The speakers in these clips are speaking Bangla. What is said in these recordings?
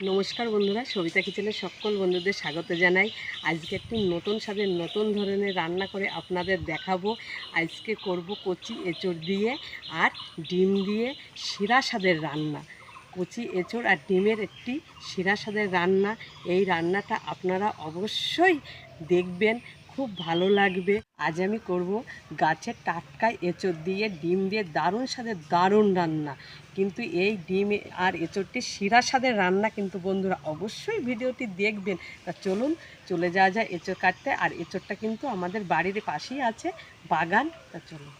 নমস্কার বন্ধুরা, সবিতা কিচেনের সকল বন্ধুদের স্বাগত জানাই। আজকে একটি নতুন স্বাদের, নতুন ধরনের রান্না করে আপনাদের দেখাবো। আজকে করব কচি এঁচড় দিয়ে আর ডিম দিয়ে শিরা স্বাদের রান্না। কচি এঁচড় আর ডিমের একটি শিরা স্বাদের রান্না। এই রান্নাটা আপনারা অবশ্যই দেখবেন, খুব ভালো লাগবে। আজ আমি করব গাছের টাটকা এঁচড় দিয়ে ডিম দিয়ে দারুণ স্বাদের, দারুণ রান্না। কিন্তু এই ডিম আর এঁচড়টি শিরা স্বাদের রান্না কিন্তু বন্ধুরা অবশ্যই ভিডিওটি দেখবেন। তা চলুন, চলে যাওয়া যায় এঁচড় কাটতে। আর এঁচড়টা কিন্তু আমাদের বাড়ির পাশেই আছে, বাগান। তা চলুন।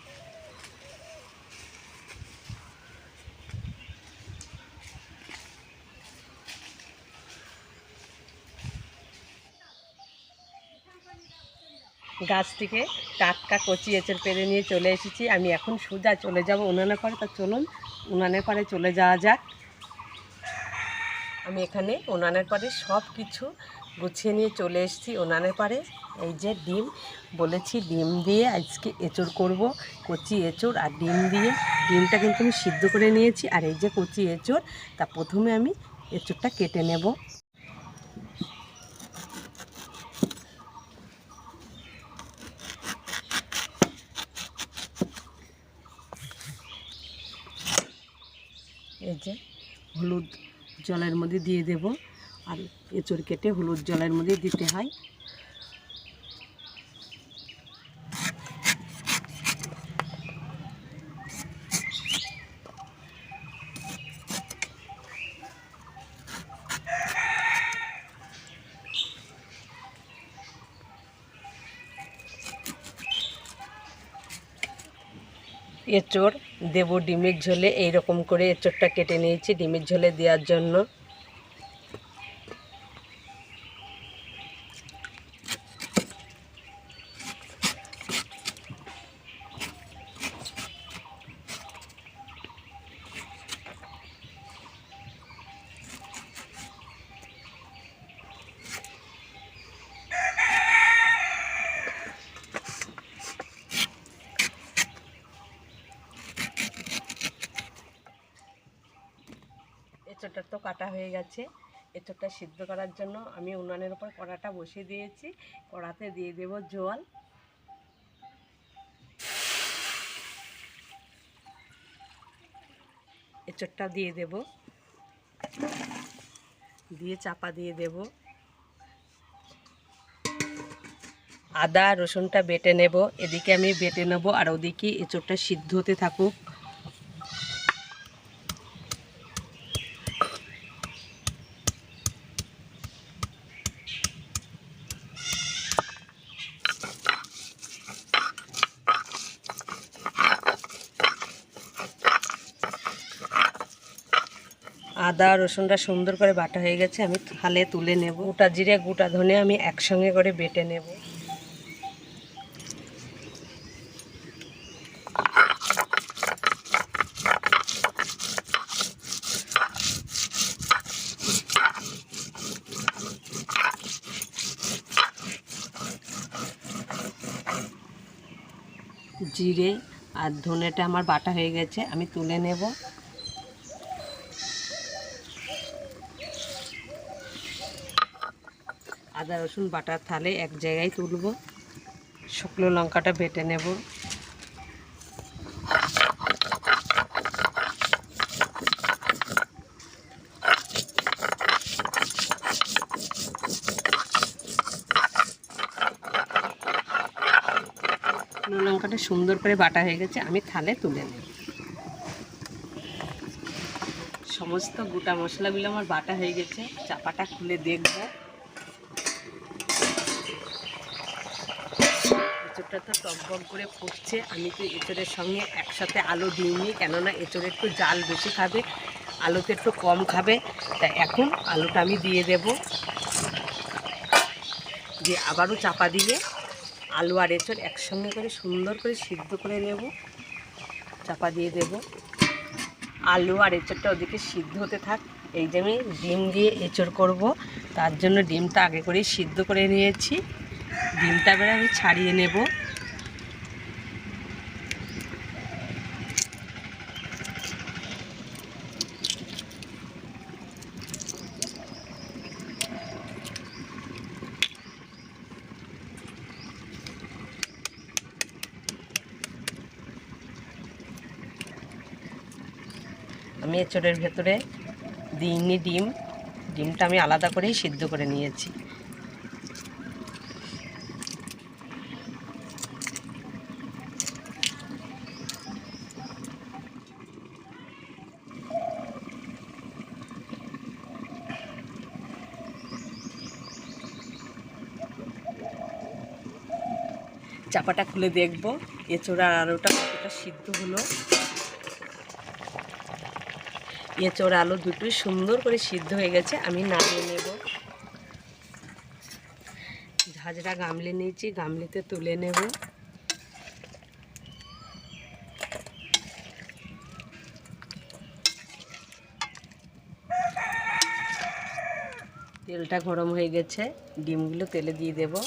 গাছ থেকে টাটকা কচি এঁচড় পেরে নিয়ে চলে এসেছি। আমি এখন সোজা চলে যাব উনানের পরে তা চলুন, উনানের পরে চলে যাওয়া যাক। আমি এখানে উনানের পরে সব কিছু গুছিয়ে নিয়ে চলে এসেছি উনানের পরে এই যে ডিম, বলেছি ডিম দিয়ে আজকে এঁচড় করব, কচি এঁচড় আর ডিম দিয়ে। ডিমটা কিন্তু আমি সিদ্ধ করে নিয়েছি। আর এই যে কচি এঁচড়, তা প্রথমে আমি এঁচড়টা কেটে নেব এই যে হলুদ জলের মধ্যে দিয়ে দেব। আর এঁচড় কেটে হলুদ জলের মধ্যে দিতে হয়। এঁচড় দেবো ডিমের ঝোলে এইরকম করে এঁচড়টা কেটে নিয়েছি ডিমের ঝোলে দেওয়ার জন্য এঁচড়টা তো কাটা হয়ে গেছে। এঁচড়টা সিদ্ধ করার জন্য আমি উনানের উপর কড়াটা বসিয়ে দিয়েছি। কড়াতে দিয়ে দেব জল। এঁচড়টা দিয়ে দেব। দিয়ে চাপা দিয়ে দেব। আদা রসুনটা বেটে নেব। এদিকে আমি বেটে নেব আর ওদিকে এঁচড়টা সিদ্ধ হতে থাকুক। আদা রসুনটা সুন্দর করে বাটা হয়ে গেছে, আমি থালে তুলে নেব। গোটা জিরে, গোটা ধনে আমি একসঙ্গে করে বেটে নেব। জিরে আর ধনেটা আমার বাটা হয়ে গেছে, আমি তুলে নেব। আদা, রসুন, বাটার থালে এক জায়গায় তুলব। শুকনো লঙ্কাটা বেটে নেব। লঙ্কাটা সুন্দর করে বাটা হয়ে গেছে, আমি থালে তুলে নেব। সমস্ত গোটা মশলাগুলো আমার বাটা হয়ে গেছে, চাপাটা খুলে দেখব। এঁচড়টা তো টকবক করে ফুটছে, আমি তো এঁচড়ের সঙ্গে একসাথে আলু দিইনি, কেননা এঁচড় একটু জাল বেশি খাবে, আলুতে একটু কম খাবে তা এখন আলুটা আমি দিয়ে দেব। দিয়ে আবারও চাপা দিয়ে আলু আর এঁচড় একসঙ্গে করে সুন্দর করে সিদ্ধ করে নেব, চাপা দিয়ে দেব। আলু আর এঁচড়টা ওদিকে সিদ্ধ হতে থাক, এই যে আমি ডিম দিয়ে এঁচড় করব, তার জন্য ডিমটা আগে করেই সিদ্ধ করে নিয়েছি। ডিমটা এবার আমি ছাড়িয়ে নেব। আমি এ চোরের ভেতরে দিইনি ডিম। ডিমটা আমি আলাদা করেই সিদ্ধ করে নিয়েছি। চাপাটা খুলে দেখব। এঁচোড় আর আলুটা কতটা সিদ্ধ হলো। এঁচোড় আলু দুটোই সুন্দর করে সিদ্ধ হয়ে গেছে, আমি নামিয়ে নেব। ঝাঁঝরা গামলে নিয়েছি, গামলিতে তুলে নেব। তেলটা গরম হয়ে গেছে, ডিমগুলো তেলে দিয়ে দেবো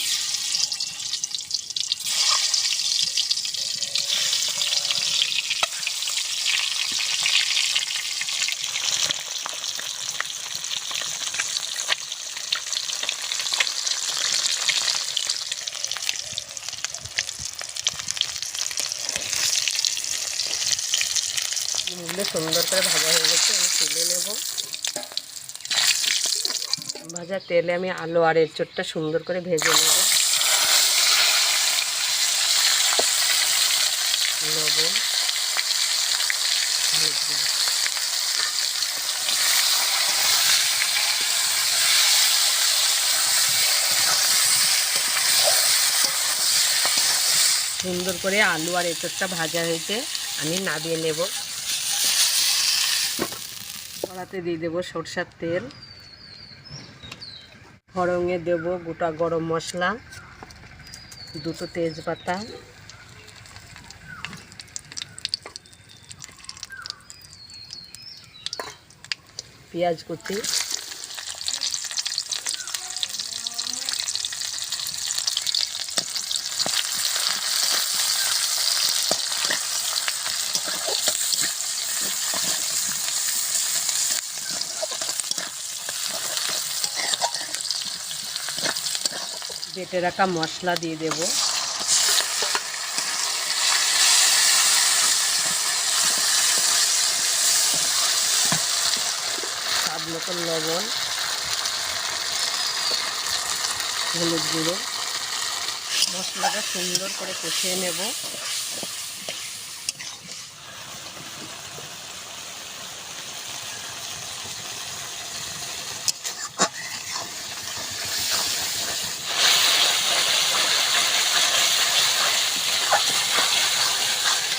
ডিমগুলো সুন্দর করে ভাজা হয়ে গেছে, আমি তুলে নেব। ভাজা তেলে আমি আলু আর এঁচড়টা সুন্দর করে ভেজে নেব। সুন্দর করে আলু আর এঁচড়টা ভাজা হয়েছে, আমি নামিয়ে নেব। কড়াতে দিয়ে দেবো সরষার তেল। ফড়ঙে দেব গোটা গরম মশলা দুটো তেজপাতা। পেঁয়াজ কুচি। বেটে রাখা মশলা দিয়ে দেব। স্বাদ মতন লবণ, হলুদ গুঁড়ো। মশলাটা সুন্দর করে কষিয়ে নেব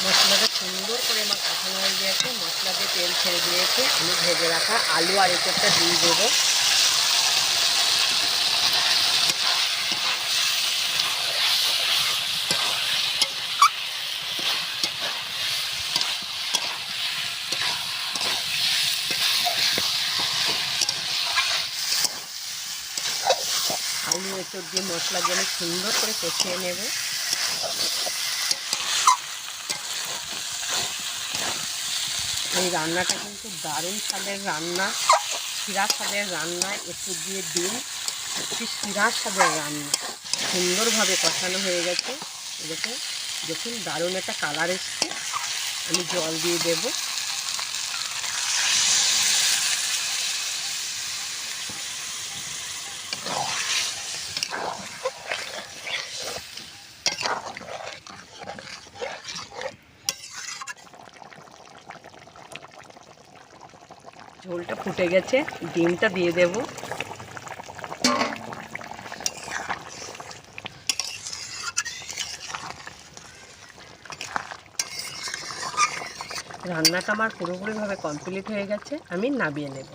মশলাটা সুন্দর করে আমার কষানো হয়ে গিয়েছে মশলা দিয়ে তেল ছেড়ে দিয়েছে। আমি ভেজে রাখা আলু আর এঁচড়টা দিয়ে দেবো। আলু, এঁচড় দিয়ে মশলা দিয়ে সুন্দর করে কষিয়ে নেব। এই রান্নাটা কিন্তু দারুণ স্বাদের রান্না, শিরা স্বাদের রান্না একটু দিয়ে দিন একটি শিরা স্বাদের রান্না। সুন্দরভাবে কষানো হয়ে গেছে। দেখুন দেখুন দারুণ একটা কালার এসছে। আমি জল দিয়ে দেব। ঝোলটা ফুটে গেছে, ডিমটা দিয়ে দেব। রান্নাটা আমার পুরোপুরিভাবে কমপ্লিট হয়ে গেছে, আমি নামিয়ে নেব।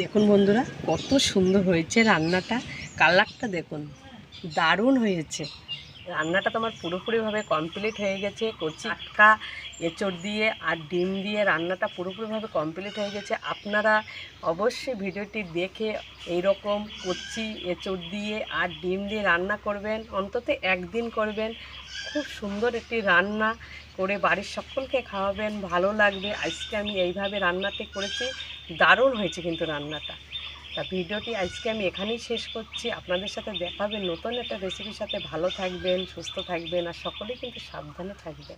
দেখুন বন্ধুরা, কত সুন্দর হয়েছে রান্নাটা। কালারটা দেখুন, দারুণ হয়েছে। রান্নাটা তো আমার পুরোপুরিভাবে কমপ্লিট হয়ে গেছে। কচি আটকা এঁচড় দিয়ে আর ডিম দিয়ে রান্নাটা পুরোপুরিভাবে কমপ্লিট হয়ে গেছে। আপনারা অবশ্যই ভিডিওটি দেখে এই রকম কচি, এঁচড় দিয়ে আর ডিম দিয়ে রান্না করবেন। অন্তত একদিন করবেন। খুব সুন্দর একটি রান্না করে বাড়ির সকলকে খাওয়াবেন। ভালো লাগবে। আজকে আমি এইভাবে রান্নাতে করেছি। দারুণ হয়েছে কিন্তু রান্নাটা। তা ভিডিওটি আজকে আমি এখানেই শেষ করছি। আপনাদের সাথে দেখাবে নতুন একটা রেসিপির সাথে। ভালো থাকবেন, সুস্থ থাকবেন, আর সকলেই কিন্তু সাবধানে থাকবেন।